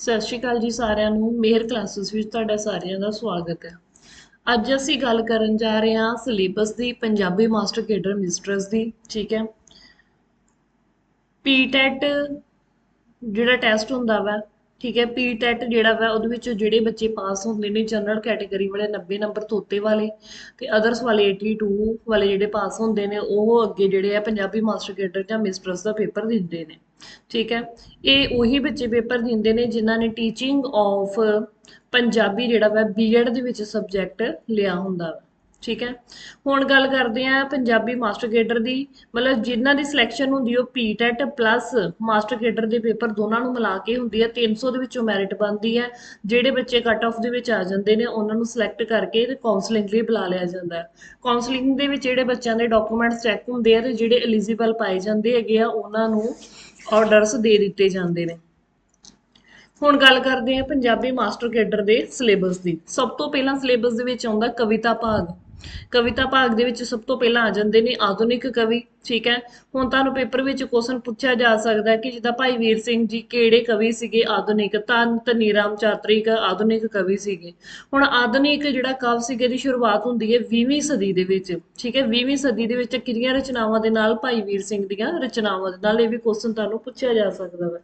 ਸਤਿ ਸ਼੍ਰੀ ਅਕਾਲ ਜੀ ਸਾਰਿਆਂ ਨੂੰ, ਮੇਹਰ ਕਲਾਸਿਸ ਵਿੱਚ ਤੁਹਾਡਾ ਸਾਰਿਆਂ ਦਾ ਸਵਾਗਤ ਹੈ। ਅੱਜ ਅਸੀਂ ਗੱਲ ਕਰਨ ਜਾ ਰਹੇ ਹਾਂ ਸਿਲੇਬਸ ਦੀ, ਪੰਜਾਬੀ ਮਾਸਟਰ ਕੇਡਰ ਮਿਸਟਰਸ ਦੀ, ਠੀਕ ਹੈ। ਪੀਟੈਟ ਜਿਹੜਾ ਟੈਸਟ ਹੁੰਦਾ ਵਾ, ਠੀਕ ਹੈ ਪੀਟੈਟ ਜਿਹੜਾ ਵਾ, ਉਹਦੇ ਵਿੱਚ ਜਿਹੜੇ ਬੱਚੇ ਪਾਸ ਹੁੰਦੇ ਨੇ, ਜਨਰਲ ਕੈਟਾਗਰੀ ਵਾਲੇ 90 ਨੰਬਰ ਤੋਤੇ ਵਾਲੇ ਤੇ ਅਦਰਸ ਵਾਲੇ 82 ਵਾਲੇ ਜਿਹੜੇ ਪਾਸ ਹੁੰਦੇ ਨੇ, ਉਹ ਅੱਗੇ ਜਿਹੜੇ ਆ ਪੰਜਾਬੀ ਮਾਸਟਰ ਕੇਡਰ ਜਾਂ ਮਿਸਟਰਸ ਦਾ ਪੇਪਰ ਦਿੰਦੇ ਨੇ। ਠੀਕ ਹੈ। ਇਹ ਉਹੀ ਬੱਚੇ ਪੇਪਰ ਦਿੰਦੇ ਨੇ ਜਿਨ੍ਹਾਂ ਨੇ ਟੀਚਿੰਗ ਆਫ ਪੰਜਾਬੀ ਜਿਹੜਾ ਵਾ ਬੀਐਡ ਦੇ ਵਿੱਚ ਸਬਜੈਕਟ ਲਿਆ ਹੁੰਦਾ ਵਾ। ਠੀਕ ਹੈ। ਹੁਣ ਗੱਲ ਕਰਦੇ ਆ ਪੰਜਾਬੀ ਮਾਸਟਰ ਕੇਡਰ ਦੀ। ਮਤਲਬ ਜਿਨ੍ਹਾਂ ਦੀ ਸਿਲੈਕਸ਼ਨ ਹੁੰਦੀ ਉਹ ਪੀਟੈਟ ਪਲੱਸ ਮਾਸਟਰ ਕੇਡਰ ਦੇ ਪੇਪਰ ਦੋਨਾਂ ਨੂੰ ਮਿਲਾ ਕੇ ਹੁੰਦੀ ਹੈ। 300 ਦੇ ਵਿੱਚੋਂ ਮੈਰਿਟ ਬਣਦੀ ਹੈ। ਜਿਹੜੇ ਬੱਚੇ ਕੱਟ ਆਫ ਦੇ ਵਿੱਚ ਆ ਜਾਂਦੇ ਨੇ, ਉਹਨਾਂ ਨੂੰ ਸਿਲੈਕਟ ਕਰਕੇ ਤੇ ਕਾਉਂਸਲਿੰਗ ਲਈ ਬੁਲਾ ਲਿਆ ਜਾਂਦਾ ਹੈ। ਕਾਉਂਸਲਿੰਗ ਦੇ ਵਿੱਚ ਜਿਹੜੇ ਬੱਚਿਆਂ ਦੇ ਡਾਕੂਮੈਂਟਸ ਚੈੱਕ ਹੁੰਦੇ ਆ ਤੇ ਜਿਹੜੇ ਐਲੀਜੀਬਲ ਪਾਏ ਜਾਂਦੇ ਹੈਗੇ ਆ, ਉਹਨਾਂ ਨੂੰ ਆਰਡਰਸ ਦੇ ਦਿੱਤੇ ਜਾਂਦੇ ਨੇ। ਹੁਣ ਗੱਲ ਕਰਦੇ ਹਾਂ ਪੰਜਾਬੀ ਮਾਸਟਰ ਕੇਡਰ ਦੇ ਸਿਲੇਬਸ ਦੀ। ਸਭ ਤੋਂ ਪਹਿਲਾਂ ਸਿਲੇਬਸ ਦੇ ਵਿੱਚ ਆਉਂਦਾ ਕਵਿਤਾ ਭਾਗ। ਕਵਿਤਾ ਭਾਗ ਦੇ ਵਿੱਚ ਸਭ ਤੋਂ ਪਹਿਲਾਂ ਆ ਜਾਂਦੇ ਨੇ ਆਧੁਨਿਕ ਕਵੀ ਠੀਕ ਹੈ? ਹੁਣ ਤੁਹਾਨੂੰ ਪੇਪਰ ਵਿੱਚ ਕੁਐਸਚਨ ਪੁੱਛਿਆ ਜਾ ਸਕਦਾ ਹੈ ਕਿ ਜਿੱਦਾਂ ਭਾਈ ਵੀਰ ਸਿੰਘ ਜੀ ਕਿਹੜੇ ਕਵੀ ਸੀਗੇ ਆਧੁਨਿਕ? ਧੰਨ, ਧਨੀ ਰਾਮ ਆਧੁਨਿਕ ਕਵੀ ਸੀਗੇ। ਹੁਣ ਆਧੁਨਿਕ ਜਿਹੜਾ ਕਾਵ ਸੀਗੇ ਦੀ ਸ਼ੁਰੂਆਤ ਹੁੰਦੀ ਹੈ 20ਵੀਂ ਸਦੀ ਦੇ ਵਿੱਚ। ਠੀਕ ਹੈ? 20ਵੀਂ ਸਦੀ ਦੇ ਵਿੱਚ ਕਿਹੜੀਆਂ ਰਚਨਾਵਾਂ ਦੇ ਨਾਲ ਭਾਈ ਵੀਰ ਸਿੰਘ ਦੀਆਂ ਰਚਨਾਵਾਂ ਦੇ ਨਾਲ ਇਹ ਵੀ ਕੁਐਸਚਨ ਤੁਹਾਨੂੰ ਪੁੱਛਿਆ ਜਾ ਸਕਦਾ ਹੈ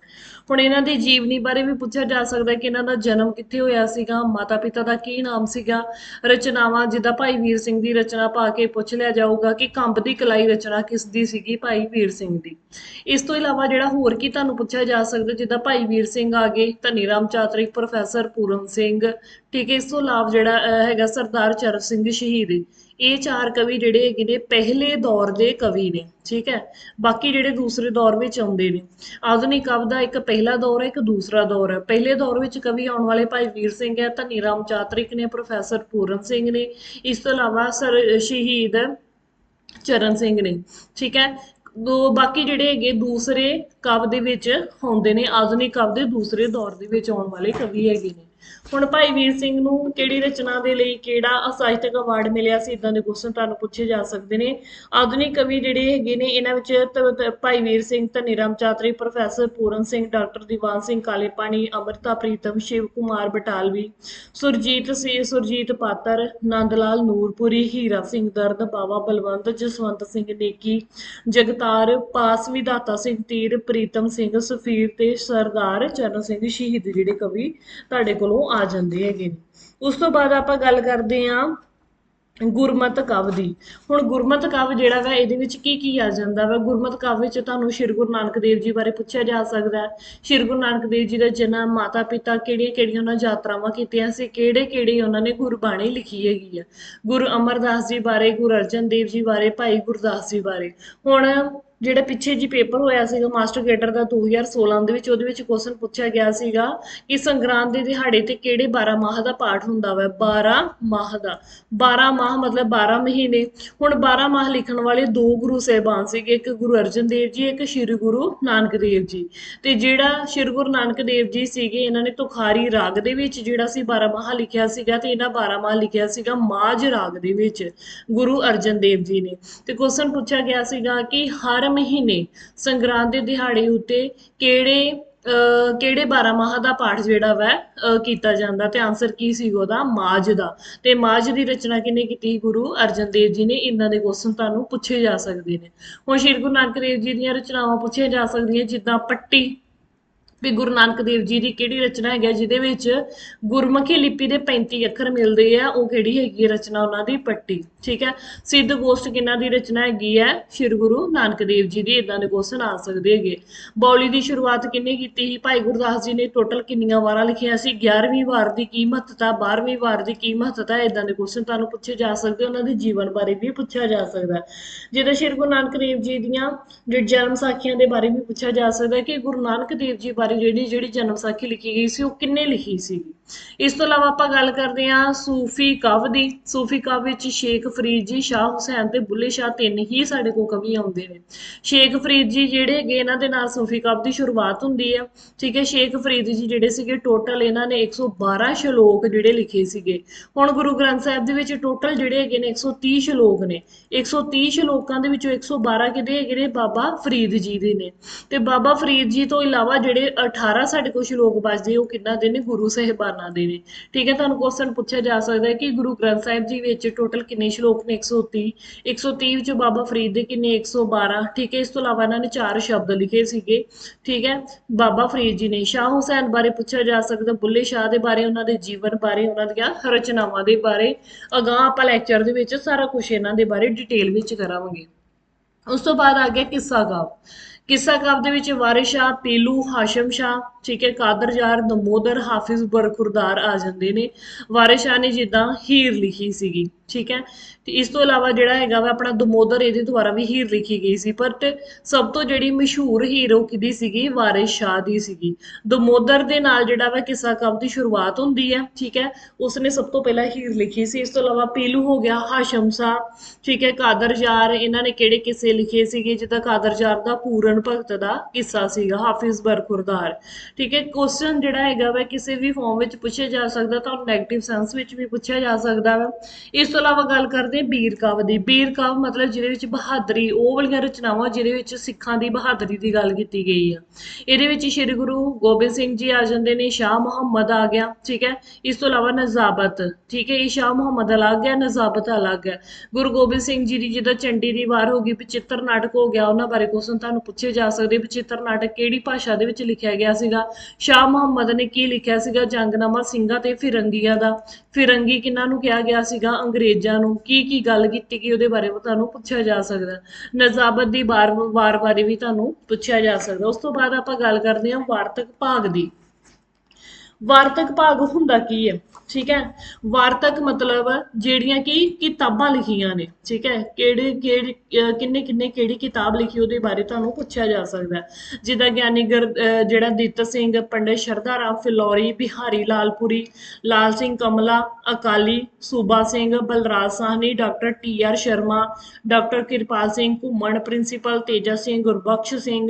ਹੁਣ ਇਹਨਾਂ ਦੀ ਜੀਵਨੀ ਬਾਰੇ ਵੀ ਪੁੱਛਿਆ ਜਾ ਸਕਦਾ ਹੈ ਕਿ ਇਹਨਾਂ ਦਾ ਜਨਮ ਕਿੱਥੇ ਹੋਇਆ ਸੀਗਾ? ਮਾਤਾ ਪਿਤਾ ਦਾ ਕੀ ਨਾਮ ਸੀਗਾ? ਰਚਨਾਵਾਂ ਜਿੱਦਾਂ ਭਾਈ ਵੀਰ ਸਿੰਘ ਦੀ ਰਚਨਾ ਪਾ ਕੇ ਪੁੱਛ ਲਿਆ ਜਾਊਗਾ ਕਿ ਕੰਬ ਦੀ ਕਲਾਈ ਰਚਨਾ ਕਿਸ ਦੀ ਸੀਗੀ ਭਾਈ ਵੀਰ ਸਿੰਘ ਦੀ। ਇਸ ਤੋਂ ਇਲਾਵਾ ਜਿਹੜਾ ਹੋਰ ਕੀ ਤੁਹਾਨੂੰ ਪੁੱਛਿਆ ਜਾ ਸਕਦਾ, ਜਿੱਦਾਂ ਭਾਈ ਵੀਰ ਸਿੰਘ ਆ ਗਏ, ਧਨੀ ਰਾਮ ਚਾਤਰਿਕ ਪ੍ਰੋਫੈਸਰ ਪੂਰਨ ਸਿੰਘ, ਠੀਕ ਹੈ, ਇਸ ਤੋਂ ਇਲਾਵਾ ਜਿਹੜਾ ਹੈਗਾ ਸਰਦਾਰ ਚਰਨ ਸਿੰਘ ਸ਼ਹੀਦ। ਇਹ ਚਾਰ ਕਵੀ ਜਿਹੜੇ ਹੈਗੇ ਨੇ, ਪਹਿਲੇ ਦੌਰ ਦੇ ਕਵੀ ਨੇ, ਠੀਕ ਹੈ। ਬਾਕੀ ਜਿਹੜੇ ਦੂਸਰੇ ਦੌਰ ਵਿੱਚ ਆਉਂਦੇ ਨੇ। ਆਧੁਨਿਕ ਕਵ ਦਾ ਇੱਕ ਪਹਿਲਾ ਦੌਰ ਹੈ, ਇੱਕ ਦੂਸਰਾ ਦੌਰ ਹੈ। ਪਹਿਲੇ ਦੌਰ ਵਿੱਚ ਕਵੀ ਆਉਣ ਵਾਲੇ ਭਾਈ ਵੀਰ ਸਿੰਘ ਹੈ, ਧਨੀ ਰਾਮ ਚਾਤਰਿਕ ਨੇ, ਪ੍ਰੋਫੈਸਰ ਪੂਰਨ ਸਿੰਘ ਨੇ। ਇਸ ਤੋਂ ਇਲਾਵਾ ਸਰ, ਸ਼ਹੀਦ ਚਰਨ ਸਿੰਘ ਨੇ, ਠੀਕ ਹੈ? ਦੋ ਬਾਕੀ ਜਿਹੜੇ ਹੈਗੇ ਦੂਸਰੇ ਕਵ ਦੇ ਵਿੱਚ ਆਉਂਦੇ ਨੇ, ਆਧੁਨਿਕ ਕਵ ਦੇ ਦੂਸਰੇ ਦੌਰ ਦੇ ਵਿੱਚ ਆਉਣ ਵਾਲੇ ਕਵੀ ਹੈਗੇ ਨੇ। ਹੁਣ ਭਾਈ ਵੀਰ ਸਿੰਘ ਨੂੰ ਕਿਹੜੀ ਰਚਨਾ ਦੇ ਲਈ ਕਿਹੜਾ ਸਾਹਿਤਕ ਅਵਾਰਡ ਮਿਲਿਆ ਸੀ? ਇਦਾਂ ਦੇ ਕੁਐਸਚਨ ਤੁਹਾਨੂੰ ਪੁੱਛੇ ਜਾ ਸਕਦੇ ਨੇ। ਆਧੁਨਿਕ ਕਵੀ ਜਿਹੜੇ ਹੈਗੇ ਨੇ, ਇਹਨਾਂ ਵਿੱਚ ਭਾਈ ਵੀਰ ਸਿੰਘ ਧਨੀਰਾਮ ਚਾਤਰੀ, ਪ੍ਰੋਫੈਸਰ ਪੂਰਨ ਸਿੰਘ, ਡਾਕਟਰ ਦੀਵਾਨ ਸਿੰਘ ਕਾਲੇਪਾਣੀ, ਅਮਰਤਾ ਪ੍ਰੀਤਮ, ਸ਼ਿਵ ਕੁਮਾਰ ਬਟਾਲਵੀ, ਸੁਰਜੀਤ ਸੀ, ਸੁਰਜੀਤ ਪਾਤਰ ਨੰਦ ਲਾਲ ਨੂਰਪੁਰੀ, ਹੀਰਾ ਸਿੰਘ ਦਰਦ, ਬਾਵਾ ਬਲਵੰਤ, ਜਸਵੰਤ ਸਿੰਘ ਨੇਕੀ, ਜਗਤਾਰ ਪਾਸ, ਵਿਧਾਤਾ ਸਿੰਘ ਤੀਰ, ਪ੍ਰੀਤਮ ਸਿੰਘ, ਸੁਫੀਰ ਤੇ ਸਰਦਾਰ ਚਰਨ ਸਿੰਘ ਸ਼ਹੀਦ, ਜਿਹੜੇ ਕਵੀ ਤੁਹਾਡੇ ਕੋਲੋਂ ਆ ਜਾਂਦੇ ਹੈਗੇ ਉਸ ਤੋਂ ਬਾਅਦ ਆਪਾਂ ਗੱਲ ਕਰਦੇ ਹਾਂ ਗੁਰਮਤ ਕਾਵਿ ਦੀ। ਹੁਣ ਗੁਰਮਤ ਕਾਵਿ ਜਿਹੜਾ ਵਾ, ਇਹਦੇ ਵਿੱਚ ਕੀ ਕੀ ਆ ਜਾਂਦਾ ਵਾ? ਗੁਰਮਤ ਕਾਵਿ ਵਿੱਚ ਤੁਹਾਨੂੰ ਸ਼੍ਰੀ ਗੁਰੂ ਨਾਨਕ ਦੇਵ ਜੀ ਬਾਰੇ ਪੁੱਛਿਆ ਜਾ ਸਕਦਾ ਹੈ। ਸ਼੍ਰੀ ਗੁਰੂ ਨਾਨਕ ਦੇਵ ਜੀ ਦਾ ਜਨਮ ਮਾਤਾ ਪਿਤਾ ਕਿਹੜੀਆਂ ਕਿਹੜੀਆਂ ਉਹਨਾਂ ਯਾਤਰਾਵਾਂ ਕੀਤੀਆਂ ਸੀ? ਕਿਹੜੇ ਕਿਹੜੇ ਉਹਨਾਂ ਨੇ ਗੁਰਬਾਣੀ ਲਿਖੀ ਹੈਗੀ ਆ? ਗੁਰੂ ਅਮਰਦਾਸ ਜੀ ਬਾਰੇ, ਗੁਰੂ ਅਰਜਨ ਦੇਵ ਜੀ ਬਾਰੇ, ਭਾਈ ਗੁਰਦਾਸ ਜੀ ਬਾਰੇ। ਹੁਣ ਜਿਹੜਾ ਪਿੱਛੇ ਜੀ ਪੇਪਰ ਹੋਇਆ ਸੀਗਾ ਮਾਸਟਰ ਕੇਡਰ ਦਾ 2016 ਦੇ ਵਿੱਚ, ਉਹਦੇ ਵਿੱਚ ਕੁਐਸਚਨ ਪੁੱਛਿਆ ਗਿਆ ਸੀਗਾ ਕਿ ਸੰਗਰਾਂਦ ਦੇ ਦਿਹਾੜੇ ਤੇ ਕਿਹੜੇ 12 ਮਾਹ ਦਾ ਪਾਠ ਹੁੰਦਾ ਵਾ? 12 ਮਾਹ ਦਾ। 12 ਮਾਹ ਮਤਲਬ 12 ਮਹੀਨੇ। ਹੁਣ 12 ਮਾਹ ਲਿਖਣ ਵਾਲੇ ਦੋ ਗੁਰੂ ਸਾਹਿਬਾਨ ਸੀਗੇ, ਇੱਕ ਗੁਰੂ ਅਰਜਨ ਦੇਵ ਜੀ, ਇੱਕ ਸ੍ਰੀ ਗੁਰੂ ਨਾਨਕ ਦੇਵ ਜੀ। ਤੇ ਜਿਹੜਾ ਸ੍ਰੀ ਗੁਰੂ ਨਾਨਕ ਦੇਵ ਜੀ ਸੀਗੇ, ਇਹਨਾਂ ਨੇ ਤੁਖਾਰੀ ਰਾਗ ਦੇ ਵਿੱਚ ਜਿਹੜਾ ਸੀ 12 ਮਾਹ ਲਿਖਿਆ ਸੀਗਾ ਤੇ ਇਹਨਾਂ 12 ਮਾਹ ਲਿਖਿਆ ਸੀਗਾ ਮਾਝ ਰਾਗ ਦੇ ਵਿੱਚ ਗੁਰੂ ਅਰਜਨ ਦੇਵ ਜੀ ਨੇ। ਤੇ ਕੁਐਸਚਨ ਪੁੱਛਿਆ ਗਿਆ ਸੀਗਾ ਕਿ ਹਰ ਮਹੀਨੇ ਸੰਗਰਾਂਦ ਦੇ ਦਿਹਾੜੇ ਉੱਤੇ ਕਿਹੜੇ ਕਿਹੜੇ 12 ਮਾਹ ਦਾ ਪਾਠ ਜਿਹੜਾ ਵਾ ਕੀਤਾ ਜਾਂਦਾ ਤੇ ਆਨਸਰ ਕੀ ਸੀ ਉਹਦਾ? ਮਾਝ ਦਾ। ਤੇ ਮਾਝ ਦੀ ਰਚਨਾ ਕਿਹਨੇ ਕੀਤੀ? ਗੁਰੂ ਅਰਜਨ ਦੇਵ ਜੀ ਨੇ। ਇਹਨਾਂ ਦੇ ਕੁਐਸਚਨ ਤੁਹਾਨੂੰ ਪੁੱਛੇ ਜਾ ਸਕਦੇ ਨੇ। ਹੁਣ ਸ਼੍ਰੀ ਗੁਰੂ ਨਾਨਕ ਦੇਵ ਜੀ ਦੀਆਂ ਰਚਨਾਵਾਂ ਪੁੱਛੀਆਂ ਜਾ ਸਕਦੀਆਂ ਜਿੱਦਾਂ ਪੱਟੀ। ਵੀ ਗੁਰੂ ਨਾਨਕ ਦੇਵ ਜੀ ਦੀ ਕਿਹੜੀ ਰਚਨਾ ਹੈਗੀ ਹੈ ਜਿਹਦੇ ਵਿੱਚ ਗੁਰਮੁਖੀ ਲਿਪੀ ਦੇ 35 ਅੱਖਰ ਮਿਲਦੇ ਆ, ਉਹ ਕਿਹੜੀ ਹੈਗੀ ਹੈ ਰਚਨਾ ਉਹਨਾਂ ਦੀ? ਪੱਟੀ। ਠੀਕ ਹੈ? ਸਿੱਧ ਗੋਸ਼ਟ ਕਿਹਨਾਂ ਦੀ ਰਚਨਾ ਹੈਗੀ ਹੈ? ਸ਼੍ਰੀ ਗੁਰੂ ਨਾਨਕ ਦੇਵ ਜੀ ਦੀ ਇਦਾਂ ਦੇ ਕੁਐਸਚਨ ਆ ਸਕਦੇ ਹੈਗੇ। ਬੌਲੀ ਦੀ ਸ਼ੁਰੂਆਤ ਕਿੰਨੇ ਕੀਤੀ ਸੀ? ਭਾਈ ਗੁਰਦਾਸ ਜੀ ਨੇ ਟੋਟਲ ਕਿੰਨੀਆਂ ਵਾਰਾਂ ਲਿਖੀਆਂ ਸੀ? 11ਵੀਂ ਵਾਰ ਦੀ ਕੀ ਮਹੱਤਤਾ 12ਵੀਂ ਵਾਰ ਦੀ ਕੀ ਮਹੱਤਤਾ ਇਦਾਂ ਦੇ ਕੁਐਸਚਨ ਤੁਹਾਨੂੰ ਪੁੱਛੇ ਜਾ ਸਕਦੇ ਉਹਨਾਂ ਦੇ ਜੀਵਨ ਬਾਰੇ ਵੀ ਪੁੱਛਿਆ ਜਾ ਸਕਦਾ ਹੈ। ਜਿੱਦਾਂ ਸ਼੍ਰੀ ਗੁਰੂ ਨਾਨਕ ਦੇਵ ਜੀ ਦੀਆਂ ਜਿਹੜੀ ਜਨਮ ਸਾਖੀਆਂ ਦੇ ਬਾਰੇ ਵੀ ਪੁੱਛਿਆ ਜਾ ਸਕਦਾ ਕਿ ਗੁਰੂ ਨਾਨਕ ਦੇਵ ਜੀ ਬਾਰੇ ਜਿਹੜੀ ਜਿਹੜੀ ਜਨਮ ਸਾਖੀ ਲਿਖੀ ਗਈ ਸੀ, ਉਹ ਕਿੰਨੇ ਲਿਖੀ ਸੀ ਇਸ ਤੋਂ ਇਲਾਵਾ ਆਪਾਂ ਗੱਲ ਕਰਦੇ ਹਾਂ ਸੂਫੀ ਕਾਵਿ ਦੀ। ਸੂਫੀ ਕਾਵਿ ਵਿੱਚ ਸ਼ੇਖ ਫਰੀਦ ਜੀ, ਸ਼ਾਹ ਹੁਸੈਨ ਤੇ ਬੁੱਲੇ ਸ਼ਾਹ ਤਿੰਨ ਹੀ ਸਾਡੇ ਕੋਲ ਕਵੀ ਆਉਂਦੇ ਨੇ। ਸ਼ੇਖ ਫਰੀਦ ਜੀ ਜਿਹੜੇ ਹੈਗੇ, ਇਹਨਾਂ ਦੇ ਨਾਲ ਸੂਫੀ ਕਾਵ ਦੀ ਸ਼ੁਰੂਆਤ ਹੁੰਦੀ ਹੈ ਠੀਕ ਹੈ, ਸ਼ੇਖ ਫਰੀਦ ਜੀ ਜਿਹੜੇ ਸੀਗੇ ਟੋਟਲ ਇਹਨਾਂ ਨੇ 112 ਸ਼ਲੋਕ ਜਿਹੜੇ ਲਿਖੇ ਸੀਗੇ। ਹੁਣ ਗੁਰੂ ਗ੍ਰੰਥ ਸਾਹਿਬ ਦੇ ਵਿੱਚ ਟੋਟਲ ਜਿਹੜੇ ਹੈਗੇ ਨੇ 130 ਸ਼ਲੋਕ ਨੇ। 130 ਸ਼ਲੋਕਾਂ ਦੇ ਵਿੱਚੋਂ 112 ਕਿਹਦੇ ਹੈਗੇ ਨੇ? ਬਾਬਾ ਫਰੀਦ ਜੀ ਦੇ ਨੇ। ਤੇ ਬਾਬਾ ਫਰੀਦ ਜੀ ਤੋਂ ਇਲਾਵਾ ਜਿਹੜੇ 18 ਸਾਡੇ ਕੋਲ ਸ਼ਲੋਕ ਬਚਦੇ, ਉਹ ਕਿੰਨਾ ਦੇ ਨੇ? ਗੁਰੂ ਸਾਹਿਬਾਨਾਂ ਦੇ ਨੇ। ਠੀਕ ਹੈ, ਤੁਹਾਨੂੰ ਕੁਐਸਚਨ ਪੁੱਛਿਆ ਜਾ ਸਕਦਾ ਹੈ ਕਿ ਗੁਰੂ ਗ੍ਰੰਥ ਸਾਹਿਬ ਜੀ ਵਿੱਚ ਟੋਟਲ ਕਿੰਨੇ ਸ਼ਲੋਕ ਨੇ 130 130 ਵਿੱਚੋਂ ਬਾਬਾ ਫਰੀਦ ਦੇ ਕਿੰਨੇ 112 ਠੀਕ ਹੈ, ਇਸ ਤੋਂ ਇਲਾਵਾ ਇਹਨਾਂ ਨੇ ਚਾਰ ਸ਼ਬਦ ਲਿਖੇ ਸੀਗੇ, ਠੀਕ ਹੈ, ਬਾਬਾ ਫਰੀਦ ਜੀ ਨੇ, ਸ਼ਾਹ ਹੁਸੈਨ ਬਾਰੇ ਪੁੱਛਿਆ ਜਾ ਸਕਦਾ, ਬੁੱਲੇ ਸ਼ਾਹ ਦੇ ਬਾਰੇ, ਉਹਨਾਂ ਦੇ ਜੀਵਨ ਬਾਰੇ, ਉਹਨਾਂ ਦੀਆਂ ਰਚਨਾਵਾਂ ਦੇ ਬਾਰੇ, ਅਗਾਂਹ ਆਪਾਂ ਲੈਕਚਰ ਦੇ ਵਿੱਚ ਸਾਰਾ ਕੁਝ ਇਹਨਾਂ ਦੇ ਬਾਰੇ ਡਿਟੇਲ ਵਿੱਚ ਕਰਾਂਗੇ। ਉਸ ਤੋਂ ਬਾਅਦ ਆ ਗਿਆ ਕਿੱਸਾ ਕਾਵ ਕਿੱਸਾ ਕਾਵ ਦੇ ਵਿੱਚ ਵਾਰਿਸ ਸ਼ਾਹ, ਪੀਲੂ, ਹਾਸ਼ਮ ਸ਼ਾਹ, ਠੀਕ ਹੈ, ਕਾਦਰ ਯਾਰ ਨਮੋਦਰ, ਹਾਫਿਜ਼, ਬਰਖੁਰਦਾਰ ਆ ਜਾਂਦੇ ਨੇ, ਵਾਰਿਸ ਸ਼ਾਹ ਨੇ ਜਿੱਦਾਂ ਹੀਰ ਲਿਖੀ ਸੀਗੀ। ਠੀਕ ਹੈ? ਤੇ ਇਸ ਤੋਂ ਇਲਾਵਾ ਜਿਹੜਾ ਹੈਗਾ ਵਾ, ਆਪਣਾ ਦਮੋਦਰ ਇਹਦੇ ਦੁਆਰਾ ਵੀ ਹੀਰ ਲਿਖੀ ਗਈ ਸੀ, ਪਰ ਸਭ ਤੋਂ ਜਿਹੜੀ ਮਸ਼ਹੂਰ ਹੀਰੋ ਉਹ ਕਿਹਦੀ ਸੀਗੀ? ਵਾਰਿਸ ਸ਼ਾਹ ਦੀ ਸੀਗੀ। ਦਮੋਦਰ ਦੇ ਨਾਲ ਜਿਹੜਾ ਵਾ ਕਿੱਸਾ ਕਾਵ ਦੀ ਸ਼ੁਰੂਆਤ ਹੁੰਦੀ ਹੈ, ਠੀਕ ਹੈ? ਉਸਨੇ ਸਭ ਤੋਂ ਪਹਿਲਾਂ ਹੀਰ ਲਿਖੀ ਸੀ, ਇਸ ਤੋਂ ਇਲਾਵਾ ਪੀਲੂ ਹੋ ਗਿਆ, ਹਾਸ਼ਮ ਸ਼ਾਹ, ਠੀਕ ਹੈ? ਕਾਦਰ ਯਾਰ, ਇਹਨਾਂ ਨੇ ਕਿਹੜੇ ਕਿੱਸੇ ਲਿਖੇ ਸੀਗੇ? ਜਿੱਦਾਂ ਕਾਦਰ ਯਾਰ ਦਾ ਪੂਰਨ ਭਗਤ ਦਾ ਕਿੱਸਾ ਸੀਗਾ, ਹਾਫਿਜ਼ ਬਰਖੁਰਦਾਰ, ਠੀਕ ਹੈ? ਕੁਐਸਚਨ ਜਿਹੜਾ ਹੈਗਾ ਵਾ, ਕਿਸੇ ਵੀ ਫਾਰਮ ਵਿੱਚ ਪੁੱਛਿਆ ਜਾ ਸਕਦਾ ਤੁਹਾਨੂੰ ਨੈਗੇਟਿਵ ਸੈਂਸ ਵਿੱਚ ਵੀ ਪੁੱਛਿਆ ਜਾ ਸਕਦਾ ਵਾ। ਇਸ ਤੋਂ ਇਲਾਵਾ ਗੱਲ ਕਰਦੇ ਹਾਂ ਬੀਰ ਕਾਵ ਦੀ। ਬੀਰ ਕਾਵ ਮਤਲਬ ਜਿਹਦੇ ਵਿੱਚ ਬਹਾਦਰੀ, ਉਹ ਵਾਲੀਆਂ ਰਚਨਾਵਾਂ ਜਿਹਦੇ ਵਿੱਚ ਸਿੱਖਾਂ ਦੀ ਬਹਾਦਰੀ ਦੀ ਗੱਲ ਕੀਤੀ ਗਈ ਆ। ਇਹਦੇ ਵਿੱਚ ਸ੍ਰੀ ਗੁਰੂ ਗੋਬਿੰਦ ਸਿੰਘ ਜੀ ਆ ਜਾਂਦੇ ਨੇ, ਸ਼ਾਹ ਮੁਹੰਮਦ ਆ ਗਿਆ, ਠੀਕ ਹੈ? ਇਸ ਤੋਂ ਇਲਾਵਾ ਨਜ਼ਾਬਤ, ਠੀਕ ਹੈ? ਇਹ ਸ਼ਾਹ ਮੁਹੰਮਦ ਅਲੱਗ ਹੈ, ਨਜ਼ਾਬਤ ਅਲੱਗ ਹੈ। ਗੁਰੂ ਗੋਬਿੰਦ ਸਿੰਘ ਜੀ ਦੀ ਜਿੱਦਾਂ ਚੰਡੀ ਦੀ ਵਾਰ ਹੋ ਗਈ ਵਿਚਿੱਤਰ ਨਾਟਕ ਹੋ ਗਿਆ, ਉਹਨਾਂ ਬਾਰੇ ਕੁਐਸਚਨ ਤੁਹਾਨੂੰ ਪੁੱਛੇ ਜਾ ਸਕਦੇ। ਵਿਚਿੱਤਰ ਨਾਟਕ ਕਿਹੜੀ ਭਾਸ਼ਾ ਦੇ ਵਿੱਚ ਲਿਖਿਆ ਗਿਆ ਸੀਗਾ? ਸ਼ਾਹ ਮੁਹੰਮਦ ਨੇ ਕੀ ਲਿਖਿਆ ਸੀਗਾ? ਜੰਗਨਾਮਾ ਸਿੰਘਾਂ ਤੇ ਫਿਰੰਗੀਆਂ ਦਾ। ਫਿਰੰਗੀ ਕਿਹਨਾਂ ਨੂੰ ਕਿਹਾ ਗਿਆ ਸੀਗਾ? ਅੰਗਰੇਜ਼ਾਂ ਨੂੰ ਕੀ ਕੀ ਗੱਲ ਕੀਤੀ ਗਈ ਉਹਦੇ ਬਾਰੇ ਤੁਹਾਨੂੰ ਪੁੱਛਿਆ ਜਾ ਸਕਦਾ। ਨਜ਼ਾਬਤ ਦੀ ਵਾਰ ਵਾਰ ਬਾਰੇ ਵੀ ਤੁਹਾਨੂੰ ਪੁੱਛਿਆ ਜਾ ਸਕਦਾ। ਉਸ ਤੋਂ ਬਾਅਦ ਆਪਾਂ ਗੱਲ ਕਰਦੇ ਹਾਂ ਵਾਰਤਕ ਭਾਗ ਦੀ। ਵਾਰਤਕ ਭਾਗ ਹੁੰਦਾ ਕੀ ਹੈ? ਠੀਕ ਹੈ? ਵਾਰਤਕ ਮਤਲਬ ਜਿਹੜੀਆਂ ਕਿ ਕਿਤਾਬਾਂ ਲਿਖੀਆਂ ਨੇ, ਠੀਕ ਹੈ? ਕਿਹੜੇ ਕਿਹੜੇ ਕਿੰਨੇ ਕਿੰਨੇ, ਕਿਹੜੀ ਕਿਤਾਬ ਲਿਖੀ ਉਹਦੇ ਬਾਰੇ ਤੁਹਾਨੂੰ ਪੁੱਛਿਆ ਜਾ ਸਕਦਾ ਜਿੱਦਾਂ ਗਿਆਨੀ ਗੁਰ ਜਿਹੜਾ ਦਿੱਤ ਸਿੰਘ, ਪੰਡਿਤ ਸ਼ਰਧਾ ਰਾਮ, ਫਿਲੌਰੀ, ਬਿਹਾਰੀ ਲਾਲਪੁਰੀ, ਲਾਲ Singh Kamla, Akali, Suba Singh, Balraj Sahni, doctor T R Sharma, doctor Kirpal Singh, Ghuman principal Teja Singh, Gurbakhsh Singh,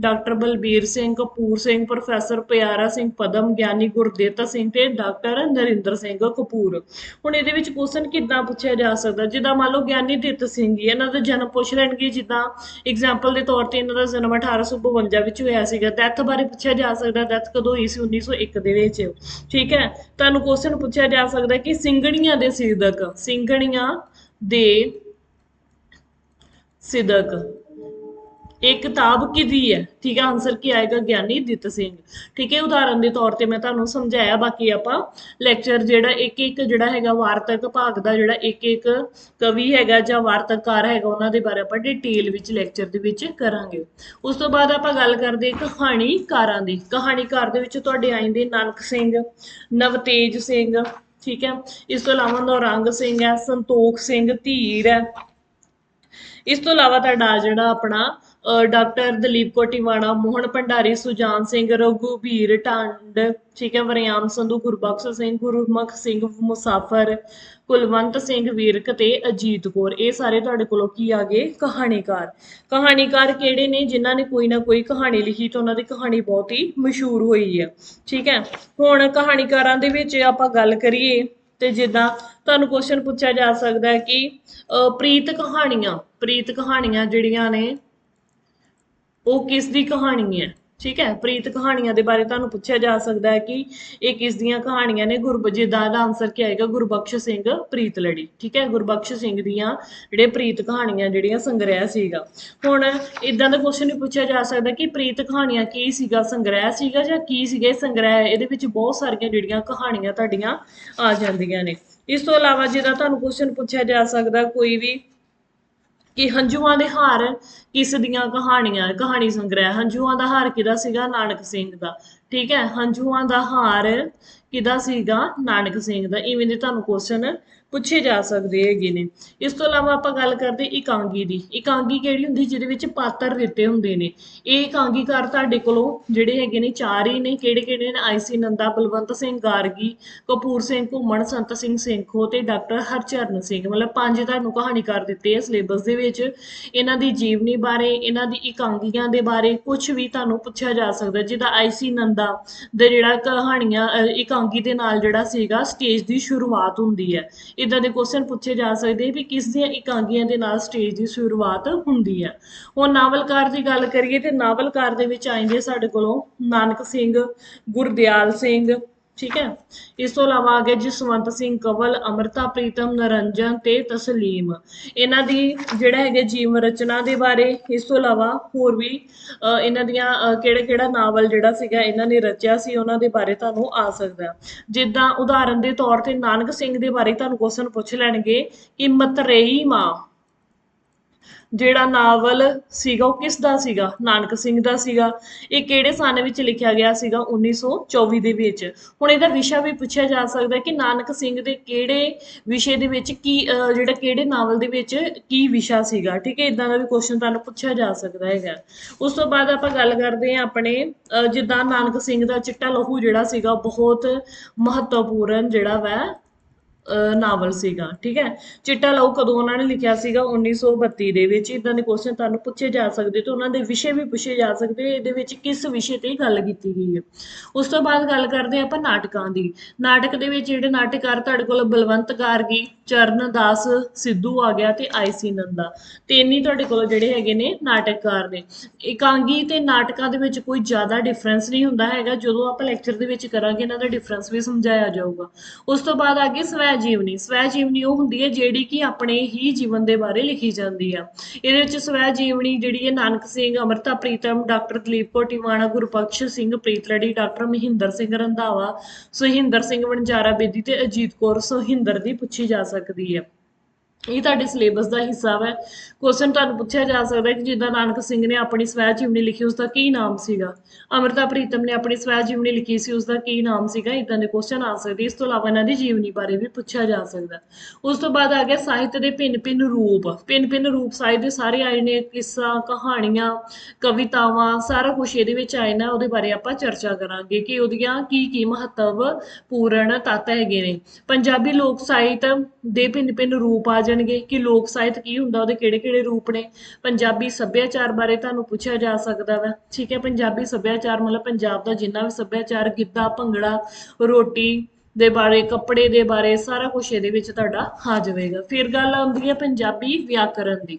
doctor Balbir Singh, Kapur Singh, professor Piara Singh, Padam Giani Gurdev Singh ਤੇ doctor Narendra Singh Kapoor. ਹੁਣ ਇਹਦੇ ਵਿੱਚ question ਕਿੱਦਾਂ ਪੁੱਛਿਆ ਜਾ ਸਕਦਾ? ਜਿੱਦਾਂ ਮੰਨ ਲਓ ਗਿਆਨੀ ਦਿੱਤ ਸਿੰਘ ਜੀ, ਇਹਨਾਂ ਦਾ ਜਨਮ ਪੁੱਛ ਲੈਣਗੇ, ਜਿੱਦਾਂ ਐਗਜ਼ਾਮਪਲ ਦੇ ਤੌਰ ਤੇ ਇਹਨਾਂ ਦਾ ਜਨਮ 1852 ਵਿੱਚ ਹੋਇਆ ਸੀਗਾ। ਡੈਥ ਬਾਰੇ ਪੁੱਛਿਆ ਜਾ ਸਕਦਾ ਡੈਥ ਕਦੋਂ ਹੋਈ ਸੀ? 1901 ਦੇ ਵਿੱਚ। ਠੀਕ ਹੈ? ਤੁਹਾਨੂੰ ਕੁਐਸਚਨ ਪੁੱਛਿਆ ਜਾ ਸਕਦਾ ਕਿ ਸਿੰਘਣੀਆਂ ਦੇ ਸਿਦਕ, ਸਿੰਘਣੀਆਂ ਦੇ ਸਿਦਕ ਇਹ ਕਿਤਾਬ ਕਿਹਦੀ ਹੈ? ਠੀਕ ਹੈ ਆਨਸਰ ਕੀ ਆਏਗਾ? ਗਿਆਨੀ ਦਿੱਤ ਸਿੰਘ। ਠੀਕ ਹੈ, ਉਦਾਹਰਨ ਦੇ ਤੌਰ ਤੇ ਮੈਂ ਤੁਹਾਨੂੰ ਸਮਝਾਇਆ, ਬਾਕੀ ਆਪਾਂ ਲੈਕਚਰ ਜਿਹੜਾ ਇੱਕ ਇੱਕ ਜਿਹੜਾ ਹੈਗਾ ਵਾਰਤਕ ਭਾਗ ਦਾ ਜਿਹੜਾ ਇੱਕ ਇੱਕ ਕਵੀ ਹੈਗਾ ਜਾਂ ਵਾਰਤਕਾਰ ਹੈਗਾ, ਉਹਨਾਂ ਦੇ ਬਾਰੇ ਆਪਾਂ ਡਿਟੇਲ ਵਿੱਚ ਲੈਕਚਰ ਦੇ ਵਿੱਚ ਕਰਾਂਗੇ। ਉਸ ਤੋਂ ਬਾਅਦ ਆਪਾਂ ਗੱਲ ਕਰਦੇ ਕਹਾਣੀਕਾਰਾਂ ਦੀ। ਕਹਾਣੀਕਾਰ ਦੇ ਵਿੱਚ ਤੁਹਾਡੇ ਆਇੰਦੇ ਨਾਨਕ ਸਿੰਘ, ਨਵਤੇਜ ਸਿੰਘ, ਠੀਕ ਹੈ, ਇਸ ਤੋਂ ਇਲਾਵਾ ਨੌਰੰਗ ਸਿੰਘ ਹੈ, ਸੰਤੋਖ ਸਿੰਘ ਧੀਰ ਹੈ। ਇਸ ਤੋਂ ਇਲਾਵਾ ਤੁਹਾਡਾ ਜਿਹੜਾ ਆਪਣਾ ਡਾਕਟਰ ਦਲੀਪ ਕੋਟੀਵਾਣਾ, ਮੋਹਨ ਭੰਡਾਰੀ, ਸੁਜਾਨ ਸਿੰਘ, ਰਘੂਬੀਰ ਢੰਡ, ਠੀਕ ਹੈ, ਵਰਿਆਮ ਸੰਧੂ, ਗੁਰਬਖਸ਼ ਸਿੰਘ, ਗੁਰਮੁਖ ਸਿੰਘ, ਮੁਸਾਫਰ, ਕੁਲਵੰਤ ਸਿੰਘ, ਵੀਰਕ ਤੇ ਅਜੀਤ ਕੌਰ। ਇਹ ਸਾਰੇ ਤੁਹਾਡੇ ਕੋਲੋਂ ਕੀ ਆ ਗਏ? ਕਹਾਣੀਕਾਰ। ਕਹਾਣੀਕਾਰ ਕਿਹੜੇ ਨੇ? ਜਿਨ੍ਹਾਂ ਨੇ ਕੋਈ ਨਾ ਕੋਈ ਕਹਾਣੀ ਲਿਖੀ ਤੇ ਉਹਨਾਂ ਦੀ ਕਹਾਣੀ ਬਹੁਤ ਹੀ ਮਸ਼ਹੂਰ ਹੋਈ ਹੈ। ਠੀਕ ਹੈ? ਹੁਣ ਕਹਾਣੀਕਾਰਾਂ ਦੇ ਵਿੱਚ ਆਪਾਂ ਗੱਲ ਕਰੀਏ ਤੇ ਜਿੱਦਾਂ ਤੁਹਾਨੂੰ ਕੁਐਸਚਨ ਪੁੱਛਿਆ ਜਾ ਸਕਦਾ ਹੈ ਕਿ, ਅਹ ਪ੍ਰੀਤ ਕਹਾਣੀਆਂ ਪ੍ਰੀਤ ਕਹਾਣੀਆਂ ਜਿਹੜੀਆਂ ਨੇ ਉਹ ਕਿਸ ਦੀ ਕਹਾਣੀ ਹੈ? ਠੀਕ ਹੈ? ਪ੍ਰੀਤ ਕਹਾਣੀਆਂ ਦੇ ਬਾਰੇ ਤੁਹਾਨੂੰ ਪੁੱਛਿਆ ਜਾ ਸਕਦਾ ਹੈ ਕਿ ਇਹ ਕਿਸ ਦੀਆਂ ਕਹਾਣੀਆਂ ਨੇ? ਗੁਰਬਜੀਤ ਦਾ ਆਨਸਰ ਕੀ ਆਏਗਾ? ਗੁਰਬਖਸ਼ ਸਿੰਘ, ਪ੍ਰੀਤ ਲੜੀ। ਠੀਕ ਹੈ? ਗੁਰਬਖਸ਼ ਸਿੰਘ ਦੀਆਂ ਜਿਹੜੇ ਪ੍ਰੀਤ ਕਹਾਣੀਆਂ ਜਿਹੜੀਆਂ ਸੰਗ੍ਰਹਿ ਸੀਗਾ। ਹੁਣ ਇਦਾਂ ਦਾ ਕੁਐਸਚਨ ਵੀ ਪੁੱਛਿਆ ਜਾ ਸਕਦਾ ਕਿ ਪ੍ਰੀਤ ਕਹਾਣੀਆਂ ਕੀ ਸੀਗਾ? ਸੰਗ੍ਰਹਿ ਸੀਗਾ ਜਾਂ ਕੀ ਸੀਗੇ? ਸੰਗ੍ਰਹਿ ਇਹਦੇ ਵਿੱਚ ਬਹੁਤ ਸਾਰੀਆਂ ਜਿਹੜੀਆਂ ਕਹਾਣੀਆਂ ਤੁਹਾਡੀਆਂ ਆ ਜਾਂਦੀਆਂ ਨੇ। ਇਸ ਤੋਂ ਇਲਾਵਾ ਜਿਹਦਾ ਤੁਹਾਨੂੰ ਕੁਐਸਚਨ ਪੁੱਛਿਆ ਜਾ ਸਕਦਾ, ਕੋਈ ਵੀ ਕਿ ਹੰਝੂਆਂ ਦੇ ਹਾਰ ਕਿਸ ਦੀਆਂ ਕਹਾਣੀਆਂ, ਕਹਾਣੀ ਸੰਗ੍ਰਹਿ, ਹੰਝੂਆਂ ਦਾ ਹਾਰ ਕਿਹਦਾ ਸੀਗਾ? ਨਾਨਕ ਸਿੰਘ ਦਾ। ਠੀਕ ਹੈ? ਹੰਝੂਆਂ ਦਾ ਹਾਰ ਕਿਹਦਾ ਸੀਗਾ? ਨਾਨਕ ਸਿੰਘ ਦਾ। ਇਵੇਂ ਦੇ ਤੁਹਾਨੂੰ ਕੁਐਸਚਨ ਪੁੱਛੇ ਜਾ ਸਕਦੇ ਹੈਗੇ ਨੇ। ਇਸ ਤੋਂ ਇਲਾਵਾ ਆਪਾਂ ਗੱਲ ਕਰਦੇ ਇਕਾਂਗੀ ਦੀ। ਇਕਾਂਗੀ ਕਿਹੜੀ ਹੁੰਦੀ ਜਿਹਦੇ ਵਿੱਚ ਪਾਤਰ ਦਿੱਤੇ ਹੁੰਦੇ ਨੇ। ਇਹ ਇਕਾਂਗੀਕਾਰ ਤੁਹਾਡੇ ਕੋਲੋਂ ਜਿਹੜੇ ਹੈਗੇ ਨੇ ਚਾਰ ਹੀ ਨੇ। ਕਿਹੜੇ ਕਿਹੜੇ ਨੇ ਆਈਸੀ ਨੰਦਾ, ਬਲਵੰਤ ਸਿੰਘ ਗਾਰਗੀ, ਕਪੂਰ ਸਿੰਘ, ਘੁੰਮਣ, ਸੰਤ ਸਿੰਘ ਸਿੰਘੋ ਤੇ ਡਾਕਟਰ ਹਰਚਰਨ ਸਿੰਘ। ਮਤਲਬ ਪੰਜ ਤੁਹਾਨੂੰ ਕਹਾਣੀਕਾਰ ਦਿੱਤੇ ਆ ਸਿਲੇਬਸ ਦੇ ਵਿੱਚ। ਇਹਨਾਂ ਦੀ ਜੀਵਨੀ ਬਾਰੇ, ਇਹਨਾਂ ਦੀ ਇਕਾਂਗੀਆਂ ਦੇ ਬਾਰੇ ਕੁਝ ਵੀ ਤੁਹਾਨੂੰ ਪੁੱਛਿਆ ਜਾ ਸਕਦਾ। ਜਿਹਦਾ ਆਈਸੀ ਨੰਦਾ ਦੇ ਜਿਹੜਾ ਕਹਾਣੀਆਂ ਇਕਾਂਗੀ ਦੇ ਨਾਲ ਜਿਹੜਾ ਸੀਗਾ, ਸਟੇਜ ਦੀ ਸ਼ੁਰੂਆਤ ਹੁੰਦੀ ਹੈ। ਇਦਾਂ ਦੇ ਕੁਐਸਚਨ ਪੁੱਛੇ ਜਾ ਸਕਦੇ ਵੀ ਕਿਸ ਦੀਆਂ ਇਕਾਂਗੀਆਂ ਦੇ ਨਾਲ ਸਟੇਜ ਦੀ ਸ਼ੁਰੂਆਤ ਹੁੰਦੀ ਹੈ। ਹੁਣ ਨਾਵਲਕਾਰ ਦੀ ਗੱਲ ਕਰੀਏ ਤੇ ਨਾਵਲਕਾਰ ਦੇ ਵਿੱਚ ਆਏਂਗੇ ਸਾਡੇ ਕੋਲੋਂ ਨਾਨਕ ਸਿੰਘ, ਗੁਰਦਿਆਲ ਸਿੰਘ ਠੀਕ ਹੈ? ਇਸ ਤੋਂ ਇਲਾਵਾ ਆ ਗਿਆ ਜਸਵੰਤ ਸਿੰਘ ਕੰਵਲ ਅਮਰਤਾ ਪ੍ਰੀਤਮ ਨਰੰਜਨ ਤੇ ਤਸਲੀਮ। ਇਹਨਾਂ ਦੀ ਜਿਹੜਾ ਹੈਗੇ ਜੀਵਨ ਰਚਨਾ ਦੇ ਬਾਰੇ ਇਸ ਤੋਂ ਇਲਾਵਾ ਹੋਰ ਵੀ ਅ, ਇਹਨਾਂ ਦੀਆਂ ਕਿਹੜਾ ਕਿਹੜਾ ਨਾਵਲ ਜਿਹੜਾ ਸੀਗਾ ਇਹਨਾਂ ਨੇ ਰਚਿਆ ਸੀ ਉਹਨਾਂ ਦੇ ਬਾਰੇ ਤੁਹਾਨੂੰ ਆ ਸਕਦਾ ਜਿੱਦਾਂ ਉਦਾਹਰਨ ਦੇ ਤੌਰ ਤੇ ਨਾਨਕ ਸਿੰਘ ਦੇ ਬਾਰੇ ਤੁਹਾਨੂੰ ਕੁਐਸਚਨ ਪੁੱਛ ਲੈਣਗੇ ਕਿ ਮਤਰੇਈ ਮਾਂ। ਜਿਹੜਾ ਨਾਵਲ ਸੀਗਾ ਉਹ ਕਿਸ ਦਾ ਸੀਗਾ? ਨਾਨਕ ਸਿੰਘ ਦਾ ਸੀਗਾ। ਇਹ ਕਿਹੜੇ ਸਾਲ ਵਿੱਚ ਲਿਖਿਆ ਗਿਆ ਸੀਗਾ 1924 ਦੇ ਵਿੱਚ? ਹੁਣ ਇਹਦਾ ਵਿਸ਼ਾ ਵੀ ਪੁੱਛਿਆ ਜਾ ਸਕਦਾ ਕਿ ਨਾਨਕ ਸਿੰਘ ਦੇ ਕਿਹੜੇ ਵਿਸ਼ੇ ਦੇ ਵਿੱਚ ਕੀ ਅਹ, ਜਿਹੜਾ ਕਿਹੜੇ ਨਾਵਲ ਦੇ ਵਿੱਚ ਕੀ ਵਿਸ਼ਾ ਸੀਗਾ? ਠੀਕ ਹੈ ਇਦਾਂ ਦਾ ਵੀ ਕੁਐਸਚਨ ਤੁਹਾਨੂੰ ਪੁੱਛਿਆ ਜਾ ਸਕਦਾ ਹੈਗਾ। ਉਸ ਤੋਂ ਬਾਅਦ ਆਪਾਂ ਗੱਲ ਕਰਦੇ ਹਾਂ ਆਪਣੇ ਅਹ, ਜਿੱਦਾਂ ਨਾਨਕ ਸਿੰਘ ਦਾ ਚਿੱਟਾ ਲਹੂ ਜਿਹੜਾ ਸੀਗਾ ਬਹੁਤ ਮਹੱਤਵਪੂਰਨ ਜਿਹੜਾ ਵਾ ਨਾਵਲ ਸੀਗਾ, ਠੀਕ ਹੈ? ਚਿੱਟਾ ਲਹੂ ਕਦੋਂ ਉਹਨਾਂ ਨੇ ਲਿਖਿਆ ਸੀਗਾ? 1932 ਦੇ ਵਿੱਚ ਇਦਾਂ ਦੇ ਕੁਐਸਚਨ ਤੁਹਾਨੂੰ ਪੁੱਛੇ ਜਾ ਸਕਦੇ ਤੇ ਉਹਨਾਂ ਦੇ ਵਿਸ਼ੇ ਵੀ ਪੁੱਛੇ ਜਾ ਸਕਦੇ, ਇਹਦੇ ਵਿੱਚ ਕਿਸ ਵਿਸ਼ੇ ਤੇ ਗੱਲ ਕੀਤੀ ਗਈ ਹੈ? ਉਸ ਤੋਂ ਬਾਅਦ ਗੱਲ ਕਰਦੇ ਹਾਂ ਆਪਾਂ ਨਾਟਕਾਂ ਦੀ। ਨਾਟਕ ਦੇ ਵਿੱਚ ਜਿਹੜੇ ਨਾਟਕਕਾਰ ਤੁਹਾਡੇ ਕੋਲ ਬਲਵੰਤ ਗਾਰਗੀ ਚਰਨ ਦਾਸ, ਸਿੱਧੂ ਆ ਗਿਆ ਤੇ ਆਈਸੀ ਨੰਦਾ। ਤਿੰਨ ਹੀ ਤੁਹਾਡੇ ਕੋਲ ਜਿਹੜੇ ਹੈਗੇ ਨੇ ਨਾਟਕਕਾਰ ਨੇ। ਇਕਾਂਗੀ ਤੇ ਨਾਟਕਾਂ ਦੇ ਵਿੱਚ ਕੋਈ ਜ਼ਿਆਦਾ ਡਿਫਰੈਂਸ ਨਹੀਂ ਹੁੰਦਾ ਹੈਗਾ। ਜਦੋਂ ਆਪਾਂ ਲੈਕਚਰ ਦੇ ਵਿੱਚ ਕਰਾਂਗੇ, ਇਹਨਾਂ ਦਾ ਡਿਫਰੈਂਸ ਵੀ ਸਮਝਾਇਆ ਜਾਊਗਾ। ਉਸ ਤੋਂ ਬਾਅਦ ਆ ਸਵੈ ਸਵੈ ਜੀਵਨੀ ਸਵੈ ਜੀਵਨੀ ਉਹ ਹੁੰਦੀ ਹੈ ਜਿਹੜੀ ਕਿ ਆਪਣੇ ਹੀ ਜੀਵਨ ਦੇ ਬਾਰੇ ਲਿਖੀ ਜਾਂਦੀ ਆ। ਇਹਦੇ ਵਿੱਚ ਸਵੈ ਜੀਵਨੀ ਜਿਹੜੀ ਹੈ ਨਾਨਕ ਸਿੰਘ, ਅਮਰਤਾ ਪ੍ਰੀਤਮ, ਡਾਕਟਰ ਦਲੀਪ ਕੌਰ ਟਿਵਾਣਾ ਗੁਰਪਖਸ਼ ਸਿੰਘ ਪ੍ਰੀਤਲੜੀ ਡਾਕਟਰ ਮਹਿੰਦਰ ਸਿੰਘ ਰੰਧਾਵਾ, ਸੁਹਿੰਦਰ ਸਿੰਘ ਵਣਜਾਰਾ ਬੇਦੀ ਤੇ ਅਜੀਤ ਕੌਰ ਸੁਹਿੰਦਰ ਦੀ ਪੁੱਛੀ ਜਾ ਸਕਦੀ ਹੈ। ਇਹ ਤੁਹਾਡੇ ਸਿਲੇਬਸ ਦਾ ਹਿੱਸਾ ਹੈ ਕੁਐਸਚਨ ਤੁਹਾਨੂੰ ਪੁੱਛਿਆ ਜਾ ਸਕਦਾ ਹੈ ਕਿ ਜਿੱਦਾਂ ਨਾਨਕ ਸਿੰਘ ਨੇ ਆਪਣੀ ਸਵੈ ਜੀਵਨੀ ਲਿਖੀ ਉਸ ਦਾ ਕੀ ਨਾਮ ਸੀਗਾ? ਅਮਰਤਾ ਪ੍ਰੀਤਮ ਨੇ ਆਪਣੀ ਸਵੈ ਜੀਵਨੀ ਲਿਖੀ ਸੀ ਉਸ ਦਾ ਕੀ ਨਾਮ ਸੀਗਾ? ਇਦਾਂ ਦੇ ਕੁਐਸਚਨ ਆ ਸਕਦੇ। ਇਸ ਤੋਂ ਇਲਾਵਾ ਇਹਨਾਂ ਦੀ ਜੀਵਨੀ ਬਾਰੇ ਵੀ ਪੁੱਛਿਆ ਜਾ ਸਕਦਾ। ਉਸ ਤੋਂ ਬਾਅਦ ਆ ਗਿਆ ਸਾਹਿਤ ਦੇ ਭਿੰਨ ਭਿੰਨ ਰੂਪ। ਭਿੰਨ ਭਿੰਨ ਰੂਪ ਸਾਹਿਤ ਦੇ ਸਾਰੇ ਆਏ ਨੇ, ਕਿੱਸਾ, ਕਹਾਣੀਆਂ, ਕਵਿਤਾਵਾਂ, ਸਾਰਾ ਕੁਝ ਇਹਦੇ ਵਿੱਚ ਆਏ ਨਾ। ਉਹਦੇ ਬਾਰੇ ਆਪਾਂ ਚਰਚਾ ਕਰਾਂਗੇ ਕਿ ਉਹਦੀਆਂ ਕੀ ਕੀ ਮਹੱਤਵਪੂਰਨ ਤੱਤ ਹੈਗੇ ਨੇ। ਪੰਜਾਬੀ ਲੋਕ ਸਾਹਿਤ ਦੇ ਭਿੰਨ ਭਿੰਨ ਰੂਪ ਆ ਜਾਣਗੇ ਕਿ ਲੋਕ ਸਾਹਿਤ ਕੀ ਹੁੰਦਾ, ਉਹਦੇ ਕਿਹੜੇ ਕਿਹੜੇ ਰੂਪ ਨੇ? ਪੰਜਾਬੀ ਸੱਭਿਆਚਾਰ ਬਾਰੇ ਤੁਹਾਨੂੰ ਪੁੱਛਿਆ ਜਾ ਸਕਦਾ ਵਾ। ਠੀਕ ਹੈ, ਪੰਜਾਬੀ ਸੱਭਿਆਚਾਰ ਮਤਲਬ ਪੰਜਾਬ ਦਾ ਜਿੰਨਾ ਵੀ ਸੱਭਿਆਚਾਰ, ਗਿੱਧਾ, ਭੰਗੜਾ, ਰੋਟੀ ਦੇ ਬਾਰੇ, ਕੱਪੜੇ ਦੇ ਬਾਰੇ, ਸਾਰਾ ਕੁਝ ਇਹਦੇ ਵਿੱਚ ਤੁਹਾਡਾ ਆ ਜਾਵੇਗਾ ਫਿਰ ਗੱਲ ਆਉਂਦੀ ਹੈ ਪੰਜਾਬੀ ਵਿਆਕਰਨ ਦੀ।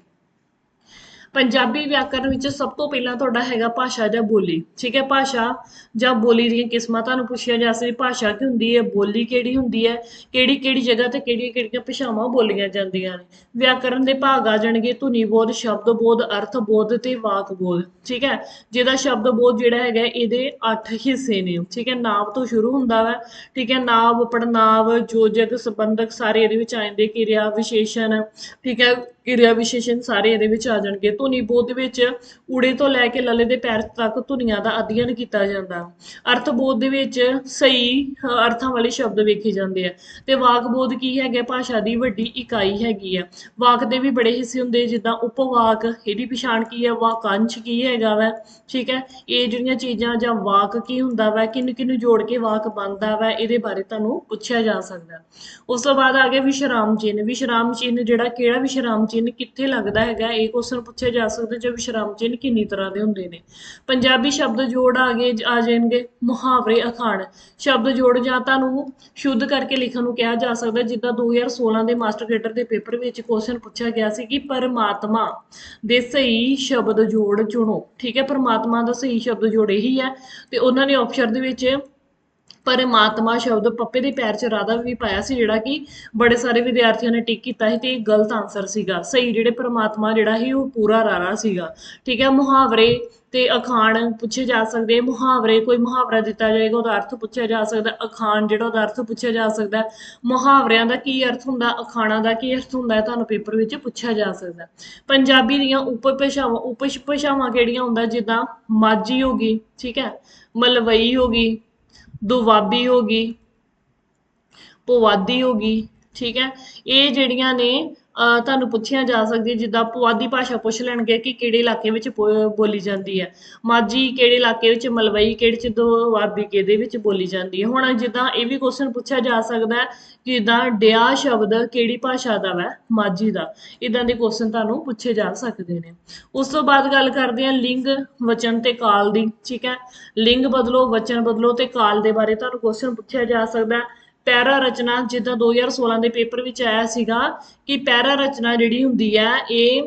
ਪੰਜਾਬੀ ਵਿਆਕਰਨ ਵਿੱਚ ਸਭ ਤੋਂ ਪਹਿਲਾਂ ਤੁਹਾਡਾ ਹੈਗਾ ਭਾਸ਼ਾ ਜਾਂ ਬੋਲੀ, ਠੀਕ ਹੈ? ਭਾਸ਼ਾ ਜਾਂ ਬੋਲੀ ਦੀਆਂ ਕਿਸਮਾਂ ਤੁਹਾਨੂੰ ਪੁੱਛਿਆ ਜਾ ਸਕਦੀ ਭਾਸ਼ਾ ਕੀ ਹੁੰਦੀ ਹੈ, ਬੋਲੀ ਕਿਹੜੀ ਹੁੰਦੀ ਹੈ, ਕਿਹੜੀ ਕਿਹੜੀ ਜਗ੍ਹਾ ਤੇ ਕਿਹੜੀਆਂ ਕਿਹੜੀਆਂ ਭਾਸ਼ਾਵਾਂ ਬੋਲੀਆਂ ਜਾਂਦੀਆਂ ਨੇ? ਵਿਆਕਰਨ ਦੇ ਭਾਗ ਆ ਜਾਣਗੇ ਧੁਨੀ ਬੋਧ, ਸ਼ਬਦ ਬੋਧ, ਅਰਥ ਬੋਧ ਤੇ ਵਾਕ ਬੋਧ, ਠੀਕ ਹੈ? ਜਿਹਦਾ ਸ਼ਬਦ ਬੋਧ ਜਿਹੜਾ ਹੈਗਾ ਇਹਦੇ 8 ਹਿੱਸੇ ਨੇ, ਠੀਕ ਹੈ? ਨਾਮ ਤੋਂ ਸ਼ੁਰੂ ਹੁੰਦਾ ਵਾ, ਠੀਕ ਹੈ? ਨਾਮ ਪੜਨਾਵ ਜੋਜਕ, ਸੰਬੰਧਕ ਸਾਰੇ ਇਹਦੇ ਵਿੱਚ ਆ ਜਾਂਦੇ, ਕਿਰਿਆ, ਵਿਸ਼ੇਸ਼ਣ, ਠੀਕ ਹੈ? ਕਿਰਿਆ ਵਿਸ਼ੇਸ਼ਣ ਸਾਰੇ ਇਹਦੇ ਵਿੱਚ ਆ ਜਾਣਗੇ। ਧੁਨੀ ਬੋਧ ਦੇ ਵਿੱਚ ਊੜੇ ਤੋਂ ਲੈ ਕੇ ਲਲੇ ਦੇ ਪੈਰ ਤੱਕ ਧੁਨੀਆਂ ਦਾ ਅਧਿਐਨ ਕੀਤਾ ਜਾਂਦਾ। ਅਰਥ ਬੋਧ ਦੇ ਵਿੱਚ ਸਹੀ ਅਰਥਾਂ ਵਾਲੇ ਸ਼ਬਦ ਵੇਖੇ ਜਾਂਦੇ ਆ। ਤੇ ਵਾਕ ਬੋਧ ਕੀ ਹੈਗਾ? ਭਾਸ਼ਾ ਦੀ ਵੱਡੀ ਇਕਾਈ ਹੈਗੀ ਆ। ਵਾਕ ਦੇ ਵੀ ਬੜੇ ਹਿੱਸੇ ਹੁੰਦੇ ਜਿੱਦਾਂ ਉਪਵਾਕ, ਇਹਦੀ ਪਛਾਣ ਕੀ ਹੈ ਵਾਕਾਂਸ਼ ਕੀ ਹੈਗਾ ਵਾ? ਠੀਕ ਹੈ? ਇਹ ਜਿਹੜੀਆਂ ਚੀਜ਼ਾਂ ਜਾਂ ਵਾਕ ਕੀ ਹੁੰਦਾ ਵਾ? ਕਿਹਨੂੰ ਕਿਹਨੂੰ ਜੋੜ ਕੇ ਵਾਕ ਬਣਦਾ ਵਾ? ਇਹਦੇ ਬਾਰੇ ਤੁਹਾਨੂੰ ਪੁੱਛਿਆ ਜਾ ਸਕਦਾ। ਉਸ ਤੋਂ ਬਾਅਦ ਆ ਗਿਆ ਵਿਸ਼ਰਾਮ ਚਿੰਨ੍ਹ। ਵਿਸ਼ਰਾਮ ਚਿੰਨ੍ਹ ਜਿਹੜਾ ਕਿਹੜਾ ਵਿਸ਼ਰਾਮ ਚਿੰਨ੍ਹ ਕਿੱਥੇ ਲੱਗਦਾ ਹੈਗਾ, ਇਹ ਕੁਐਸਚਨ ਪੁੱਛਿਆ ਜਾ ਸਕਦਾ ਜੇ ਵਿਸ਼ਰਾਮ ਚਿੰਨ੍ਹ ਕਿੰਨੀ ਤਰ੍ਹਾਂ ਦੇ ਹੁੰਦੇ ਨੇ। ਪੰਜਾਬੀ ਸ਼ਬਦ ਜੋੜ ਆ ਗਏ, ਆ ਜਾਣਗੇ ਮੁਹਾਵਰੇ ਅਖਾਣ। ਸ਼ਬਦ ਜੋੜ ਜਾਂ ਤੁਹਾਨੂੰ ਸ਼ੁੱਧ ਕਰਕੇ ਲਿਖਣ ਨੂੰ ਕਿਹਾ ਜਾ ਸਕਦਾ, ਜਿੱਦਾਂ 2016 ਦੇ ਮਾਸਟਰ ਗ੍ਰੇਡਰ ਦੇ ਪੇਪਰ ਵਿੱਚ ਕੁਐਸਚਨ ਪੁੱਛਿਆ ਗਿਆ ਸੀ ਕਿ ਪਰਮਾਤਮਾ ਦੇ ਸਹੀ ਸ਼ਬਦ ਜੋੜ ਚੁਣੋ। ਠੀਕ ਹੈ, ਪਰਮਾਤਮਾ ਦਾ ਸਹੀ ਸ਼ਬਦ ਜੋੜ ਇਹੀ ਹੈ ਤੇ ਉਹਨਾਂ ਨੇ ਆਪਸ਼ਨ ਦੇ ਵਿੱਚ ਪਰਮਾਤਮਾ ਸ਼ਬਦ ਪੱਪੇ ਦੇ ਪੈਰ 'ਚ ਰਾਧਾ ਵੀ ਪਾਇਆ ਸੀ, ਜਿਹੜਾ ਕਿ ਬੜੇ ਸਾਰੇ ਵਿਦਿਆਰਥੀਆਂ ਨੇ ਟਿਕ ਕੀਤਾ ਸੀ ਤੇ ਇਹ ਗਲਤ ਆਨਸਰ ਸੀਗਾ। ਸਹੀ ਜਿਹੜੇ ਪਰਮਾਤਮਾ ਜਿਹੜਾ ਸੀ, ਉਹ ਪੂਰਾ ਰਾਰਾ ਸੀਗਾ। ਠੀਕ ਹੈ, ਮੁਹਾਵਰੇ ਤੇ ਅਖਾਣ ਪੁੱਛੇ ਜਾ ਸਕਦੇ ਮੁਹਾਵਰੇ, ਕੋਈ ਮੁਹਾਵਰਾ ਦਿੱਤਾ ਜਾਏਗਾ, ਉਹਦਾ ਅਰਥ ਪੁੱਛਿਆ ਜਾ ਸਕਦਾ ਅਖਾਣ ਜਿਹੜਾ, ਉਹਦਾ ਅਰਥ ਪੁੱਛਿਆ ਜਾ ਸਕਦਾ ਮੁਹਾਵਰਿਆਂ ਦਾ ਕੀ ਅਰਥ ਹੁੰਦਾ, ਅਖਾਣਾਂ ਦਾ ਕੀ ਅਰਥ ਹੁੰਦਾ ਹੈ, ਤੁਹਾਨੂੰ ਪੇਪਰ ਵਿੱਚ ਪੁੱਛਿਆ ਜਾ ਸਕਦਾ ਪੰਜਾਬੀ ਦੀਆਂ ਉਪਭਾਸ਼ਾਵਾਂ ਉਪਭਾਸ਼ਾਵਾਂ ਕਿਹੜੀਆਂ ਹੁੰਦਾ? ਜਿੱਦਾਂ ਮਾਝੀ ਹੋ ਗਈ, ਠੀਕ ਹੈ, ਮਲਵਈ ਹੋ ਗਈ ਦੁਆਬੀ ਹੋ ਗਈ ਪੁਆਧੀ ਹੋ ਗਈ ਠੀਕ ਹੈ। ਇਹ ਜਿਹੜੀਆਂ ਨੇ ਤੁਹਾਨੂੰ ਪੁੱਛੀਆਂ ਜਾ ਸਕਦੀਆਂ ਜਿੱਦਾਂ ਪੁਆਧੀ ਭਾਸ਼ਾ ਪੁੱਛ ਲੈਣਗੇ ਕਿ ਕਿਹੜੇ ਇਲਾਕੇ ਵਿੱਚ ਬੋ- ਬੋਲੀ ਜਾਂਦੀ ਹੈ। ਮਾਝੀ ਕਿਹੜੇ ਇਲਾਕੇ ਵਿੱਚ, ਮਲਵਈ ਕਿਹੜੇ ਚ ਦੁਆਬੀ ਕਿਹਦੇ ਵਿੱਚ ਬੋਲੀ ਜਾਂਦੀ ਹੈ। ਹੁਣ ਜਿੱਦਾਂ ਇਹ ਵੀ ਕੁਐਸਚਨ ਪੁੱਛਿਆ ਜਾ ਸਕਦਾ ਹੈ ਕਿ ਜਿੱਦਾਂ ਡਿਆ ਸ਼ਬਦ ਕਿਹੜੀ ਭਾਸ਼ਾ ਦਾ ਵੈ? ਮਾਝੀ ਦਾ। ਇਦਾਂ ਦੇ ਕੁਐਸਚਨ ਤੁਹਾਨੂੰ ਪੁੱਛੇ ਜਾ ਸਕਦੇ ਨੇ। ਉਸ ਤੋਂ ਬਾਅਦ ਗੱਲ ਕਰਦੇ ਹਾਂ ਲਿੰਗ, ਵਚਨ ਤੇ ਕਾਲ ਦੀ, ਠੀਕ ਹੈ? ਲਿੰਗ ਬਦਲੋ, ਵਚਨ ਬਦਲੋ ਤੇ ਕਾਲ ਦੇ ਬਾਰੇ ਤੁਹਾਨੂੰ ਕੁਐਸਚਨ ਪੁੱਛਿਆ ਜਾ ਸਕਦਾ ਹੈ। ਪੈਰਾ ਰਚਨਾ ਜਿੱਦਾਂ 2016 ਦੇ ਪੇਪਰ ਵਿੱਚ ਆਇਆ ਸੀਗਾ ਕਿ ਪੈਰਾ ਰਚਨਾ ਜਿਹੜੀ ਹੁੰਦੀ ਹੈ, ਇਹ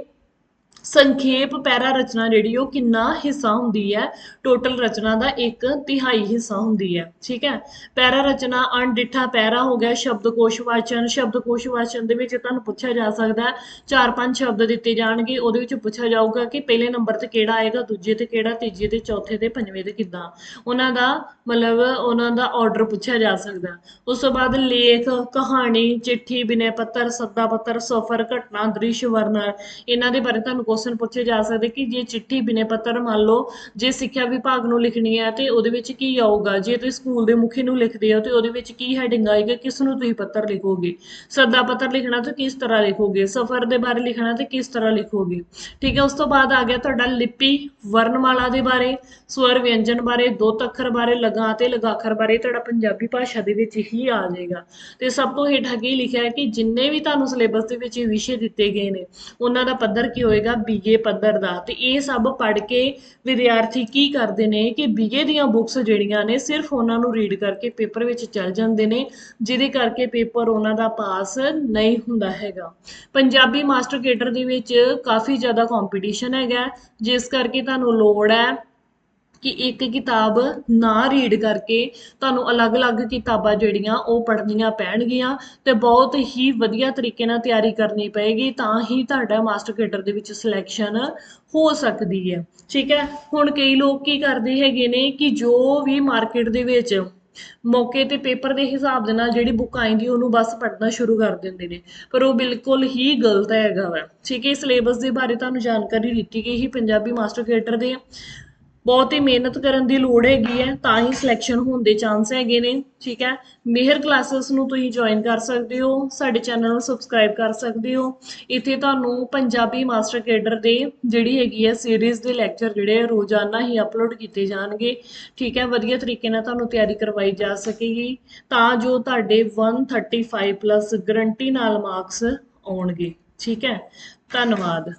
ਸੰਖੇਪ ਪੈਰਾ ਰਚਨਾ ਜਿਹੜੀ, ਉਹ ਕਿੰਨਾ ਹਿੱਸਾ ਹੁੰਦੀ ਹੈ? ਟੋਟਲ ਰਚਨਾ ਦਾ ਇੱਕ ਤਿਹਾਈ ਹਿੱਸਾ ਹੁੰਦੀ ਹੈ, ਠੀਕ ਹੈ? ਪੈਰਾ ਰਚਨਾ, ਅਣਡਿੱਠਾ ਪੈਰਾ ਹੋ ਗਿਆ ਸ਼ਬਦਕੋਸ਼ ਵਾਚਨ ਸ਼ਬਦਕੋਸ਼ ਵਾਚਨ ਦੇ ਵਿੱਚ ਤੁਹਾਨੂੰ ਪੁੱਛਿਆ ਜਾ ਸਕਦਾ ਚਾਰ ਪੰਜ ਸ਼ਬਦ ਦਿੱਤੇ ਜਾਣਗੇ, ਉਹਦੇ ਵਿੱਚ ਪੁੱਛਿਆ ਜਾਊਗਾ ਕਿ ਪਹਿਲੇ ਨੰਬਰ ਤੇ ਕਿਹੜਾ ਆਏਗਾ, ਦੂਜੇ ਤੇ ਕਿਹੜਾ, ਤੀਜੇ ਤੇ ਚੌਥੇ ਤੇ ਪੰਜਵੇਂ ਤੇ ਕਿੱਦਾਂ? ਉਹਨਾਂ ਦਾ ਮਤਲਬ ਉਹਨਾਂ ਦਾ ਆਰਡਰ ਪੁੱਛਿਆ ਜਾ ਸਕਦਾ ਉਸ ਤੋਂ ਬਾਅਦ ਲੇਖ, ਕਹਾਣੀ, ਚਿੱਠੀ, ਬਿਨੈ ਪੱਤਰ, ਸੱਦਾ ਪੱਤਰ, ਸਫਰ, ਘਟਨਾ, ਦ੍ਰਿਸ਼, ਵਰਣਨ, ਇਹਨਾਂ ਦੇ ਬਾਰੇ ਤੁਹਾਨੂੰ ਕੁਐਸਚਨ ਪੁੱਛੇ ਜਾ ਸਕਦੇ ਕਿ ਜੇ ਚਿੱਠੀ ਬਿਨੈ ਪੱਤਰ ਮੰਨ ਲਓ, ਜੇ ਸਿੱਖਿਆ ਵਿਭਾਗ ਨੂੰ ਲਿਖਣੀ ਹੈ ਤੇ ਉਹਦੇ ਵਿੱਚ ਕੀ ਆਊਗਾ? ਜੇ ਤੁਸੀਂ ਸਕੂਲ ਦੇ ਮੁਖੀ ਨੂੰ ਲਿਖਦੇ ਹੋ ਤੇ ਉਹਦੇ ਵਿੱਚ ਕੀ ਹੈਡਿੰਗ ਆਏਗਾ? ਕਿਸ ਨੂੰ ਤੁਸੀਂ ਪੱਤਰ ਲਿਖੋਗੇ? ਸੱਦਾ ਪੱਤਰ ਲਿਖਣਾ ਤਾਂ ਕਿਸ ਤਰ੍ਹਾਂ ਲਿਖੋਗੇ? ਸਫਰ ਦੇ ਬਾਰੇ ਲਿਖਣਾ ਤੇ ਕਿਸ ਤਰ੍ਹਾਂ ਲਿਖੋਗੇ? ਠੀਕ ਹੈ, ਉਸ ਤੋਂ ਬਾਅਦ ਆ ਗਿਆ ਤੁਹਾਡਾ ਲਿਪੀ ਵਰਣਮਾਲਾ ਦੇ ਬਾਰੇ, ਸਵਰ ਵਿਅੰਜਨ ਬਾਰੇ, ਦੋ ਅੱਖਰ ਬਾਰੇ, ਲਗਾ ਤੇ ਲਗਾਖਰ ਬਾਰੇ ਤੁਹਾਡਾ ਪੰਜਾਬੀ ਭਾਸ਼ਾ ਦੇ ਵਿੱਚ ਹੀ ਆ ਜਾਏਗਾ। ਤੇ ਸਭ ਤੋਂ ਹੇਠ ਅੱਗੇ ਲਿਖਿਆ ਹੈ ਕਿ ਜਿੰਨੇ ਵੀ ਤੁਹਾਨੂੰ ਸਿਲੇਬਸ ਦੇ ਵਿੱਚ ਵਿਸ਼ੇ ਦਿੱਤੇ ਗਏ ਨੇ, ਉਹਨਾਂ ਦਾ ਪੱਧਰ ਕੀ ਹੋਏਗਾ? ਬੀਏ ਪੱਧਰ ਦਾ, ਤੇ ਇਹ ਸਭ ਪੜ੍ਹ ਕੇ ਵਿਦਿਆਰਥੀ ਕੀ ਕਰਦੇ ਨੇ ਕਿ ਬੀਏ ਦੀਆਂ ਬੁੱਕਸ ਜਿਹੜੀਆਂ ਨੇ ਸਿਰਫ ਉਹਨਾਂ ਨੂੰ ਰੀਡ ਕਰਕੇ ਪੇਪਰ ਵਿੱਚ ਚੱਲ ਜਾਂਦੇ ਨੇ, ਜਿਹਦੇ ਕਰਕੇ ਪੇਪਰ ਉਹਨਾਂ ਦਾ ਪਾਸ ਨਹੀਂ ਹੁੰਦਾ ਹੈਗਾ। ਪੰਜਾਬੀ ਮਾਸਟਰ ਕੇਡਰ ਦੇ ਵਿੱਚ ਕਾਫੀ ਜ਼ਿਆਦਾ ਕੰਪੀਟੀਸ਼ਨ ਹੈਗਾ, ਜਿਸ ਕਰਕੇ ਤੁਹਾਨੂੰ ਲੋੜ ਹੈ ਕਿ ਇੱਕ ਕਿਤਾਬ ਨਾ ਰੀਡ ਕਰਕੇ ਤੁਹਾਨੂੰ ਅਲੱਗ-ਅਲੱਗ ਕਿਤਾਬਾਂ ਜਿਹੜੀਆਂ ਉਹ ਪੜ੍ਹਨੀਆਂ ਪੈਣਗੀਆਂ ਤੇ ਬਹੁਤ ਹੀ ਵਧੀਆ ਤਰੀਕੇ ਨਾਲ ਤਿਆਰੀ ਕਰਨੀ ਪਏਗੀ ਤਾਂ ਹੀ ਤੁਹਾਡਾ ਮਾਸਟਰ ਕੇਡਰ ਦੇ ਵਿੱਚ ਸਿਲੈਕਸ਼ਨ ਹੋ ਸਕਦੀ ਹੈ। ਠੀਕ ਹੈ? ਹੁਣ ਕਈ ਲੋਕ ਕੀ ਕਰਦੇ ਹੈਗੇ ਨੇ ਕਿ ਜੋ ਵੀ ਮਾਰਕੀਟ ਦੇ ਵਿੱਚ ਮੌਕੇ ਤੇ ਪੇਪਰ ਦੇ ਹਿਸਾਬ ਦੇ ਨਾਲ ਜਿਹੜੀ ਬੁੱਕ ਆਏਗੀ ਉਹਨੂੰ ਬਸ ਪੜ੍ਹਨਾ ਸ਼ੁਰੂ ਕਰ ਦਿੰਦੇ ਨੇ। ਪਰ ਉਹ ਬਿਲਕੁਲ ਹੀ ਗਲਤ ਹੈਗਾ ਵਾ। ਠੀਕ ਹੈ? ਸਿਲੇਬਸ ਦੇ ਬਾਰੇ ਤੁਹਾਨੂੰ ਜਾਣਕਾਰੀ ਦਿੱਤੀ ਗਈ ਸੀ ਪੰਜਾਬੀ ਮਾਸਟਰ ਕੇਡਰ ਦੇ। ਬਹੁਤ ਹੀ ਮਿਹਨਤ ਕਰਨ ਦੀ ਲੋੜ ਹੈਗੀ ਹੈ, ਤਾਂ ਹੀ ਸਿਲੈਕਸ਼ਨ ਹੋਣ ਦੇ ਚਾਂਸ ਹੈਗੇ ਨੇ, ਠੀਕ ਹੈ? ਮਿਹਰ ਕਲਾਸਿਸ ਨੂੰ ਤੁਸੀਂ ਜੁਆਇਨ ਕਰ ਸਕਦੇ ਹੋ, ਸਾਡੇ ਚੈਨਲ ਨੂੰ ਸਬਸਕ੍ਰਾਈਬ ਕਰ ਸਕਦੇ ਹੋ। ਇੱਥੇ ਤੁਹਾਨੂੰ ਪੰਜਾਬੀ ਮਾਸਟਰ ਕੇਡਰ ਦੇ ਜਿਹੜੀ ਹੈਗੀ ਹੈ ਸੀਰੀਜ਼ ਦੇ ਲੈਕਚਰ ਜਿਹੜੇ ਰੋਜ਼ਾਨਾ ਹੀ ਅਪਲੋਡ ਕੀਤੇ ਜਾਣਗੇ, ਠੀਕ ਹੈ? ਵਧੀਆ ਤਰੀਕੇ ਨਾਲ ਤੁਹਾਨੂੰ ਤਿਆਰੀ ਕਰਵਾਈ ਜਾ ਸਕੇਗੀ, ਤਾਂ ਜੋ ਤੁਹਾਡੇ 135 ਪਲੱਸ ਗਰੰਟੀ ਨਾਲ ਮਾਰਕਸ ਆਉਣਗੇ, ਠੀਕ ਹੈ? ਧੰਨਵਾਦ।